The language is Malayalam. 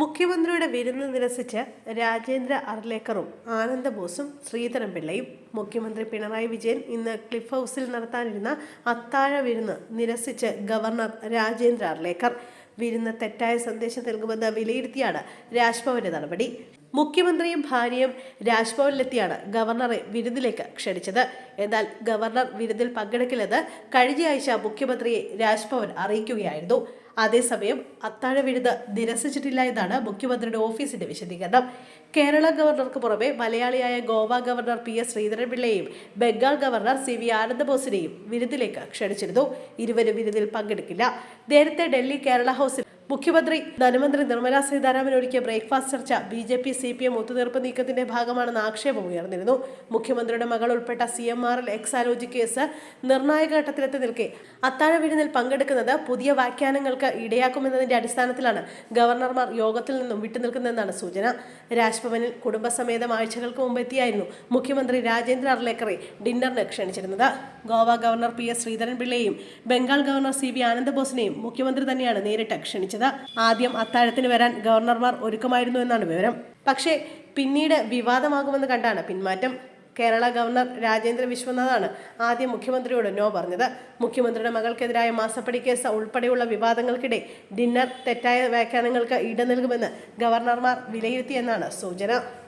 മുഖ്യമന്ത്രിയുടെ വിരുന്ന് നിരസിച്ച് രാജേന്ദ്ര അർലേക്കറും ആനന്ദബോസും ശ്രീധരൻ പിള്ളയും മുഖ്യമന്ത്രി പിണറായി വിജയൻ ഇന്ന് ക്ലിഫ് ഹൗസിൽ നടത്താനിരുന്ന അത്താഴ വിരുന്ന് നിരസിച്ച് ഗവർണർ രാജേന്ദ്ര അർലേക്കർ. വിരുന്ന് തെറ്റായ സന്ദേശം നൽകുമെന്ന് വിലയിരുത്തിയാണ് രാജ്ഭവന്റെ നടപടി. മുഖ്യമന്ത്രിയും ഭാര്യയും രാജ്ഭവനിലെത്തിയാണ് ഗവർണറെ വിരുന്നിലേക്ക് ക്ഷണിച്ചത്. എന്നാൽ ഗവർണർ വിരുന്നിൽ പങ്കെടുക്കില്ലെന്ന് കഴിഞ്ഞയാഴ്ച മുഖ്യമന്ത്രിയെ രാജ്ഭവൻ അറിയിക്കുകയായിരുന്നു. അതേസമയം അത്താഴ വിരുന്ന് നിരസിച്ചിട്ടില്ല എന്നാണ് മുഖ്യമന്ത്രിയുടെ ഓഫീസിന്റെ വിശദീകരണം. കേരള ഗവർണർക്ക് പുറമെ മലയാളിയായ ഗോവ ഗവർണർ പി എസ് ശ്രീധരൻപിള്ളയെയും ബംഗാൾ ഗവർണർ സി വി ആനന്ദബോസിനെയും വിരുന്നിലേക്ക് ക്ഷണിച്ചിരുന്നു. ഇരുവരും വിരുന്നിൽ പങ്കെടുക്കില്ല. നേരത്തെ ഡൽഹി കേരള ഹൗസിൽ മുഖ്യമന്ത്രി ധനമന്ത്രി നിർമ്മലാ സീതാരാമൻ ഒരുക്കിയ ബ്രേക്ക്ഫാസ്റ്റ് ചർച്ച B J P C P M ഒത്തുതീർപ്പ് നീക്കത്തിന്റെ ഭാഗമാണെന്ന് ആക്ഷേപം ഉയർന്നിരുന്നു. മുഖ്യമന്ത്രിയുടെ മകൾ ഉൾപ്പെട്ട C M R L Exalogic case നിർണായക ഘട്ടത്തിലെത്തി നിൽക്കെ. അത്താഴ വിരുന്നിൽ പങ്കെടുക്കുന്നത് പുതിയ വ്യാഖ്യാനങ്ങൾക്ക് ഇടയാക്കുമെന്നതിന്റെ അടിസ്ഥാനത്തിലാണ് ഗവർണർമാർ യോഗത്തിൽ നിന്നും വിട്ടുനിൽക്കുന്നതെന്നാണ് സൂചന. രാജ്ഭവനിൽ കുടുംബസമേതം ആഴ്ചകൾക്ക് മുമ്പ് എത്തിയായിരുന്നു മുഖ്യമന്ത്രി രാജേന്ദ്ര അർലേക്കറെ ഡിന്നറിന് ക്ഷണിച്ചിരുന്നത്. ഗോവ ഗവർണർ പി എസ് ശ്രീധരൻപിള്ളയെയും ബംഗാൾ ഗവർണർ സി വി ആനന്ദബോസിനെയും മുഖ്യമന്ത്രി തന്നെയാണ് നേരിട്ട് ക്ഷണിച്ചത്. ആദ്യം അത്താഴത്തിന് വരാൻ ഗവർണർമാർ ഒരുക്കമായിരുന്നു എന്നാണ് വിവരം. പക്ഷേ പിന്നീട് വിവാദമാകുമെന്ന് കണ്ടാണ് പിന്മാറ്റം. കേരള ഗവർണർ രാജേന്ദ്ര വിശ്വനാഥാണ് ആദ്യം മുഖ്യമന്ത്രിയോട് നോ പറഞ്ഞത്. മുഖ്യമന്ത്രിയുടെ മകൾക്കെതിരായ മാസപ്പടി കേസ് ഉൾപ്പെടെയുള്ള വിവാദങ്ങൾക്കിടെ ഡിന്നർ തെറ്റായ വ്യാഖ്യാനങ്ങൾക്ക് ഇട നൽകുമെന്ന് ഗവർണർമാർ വിലയിരുത്തിയെന്നാണ് സൂചന.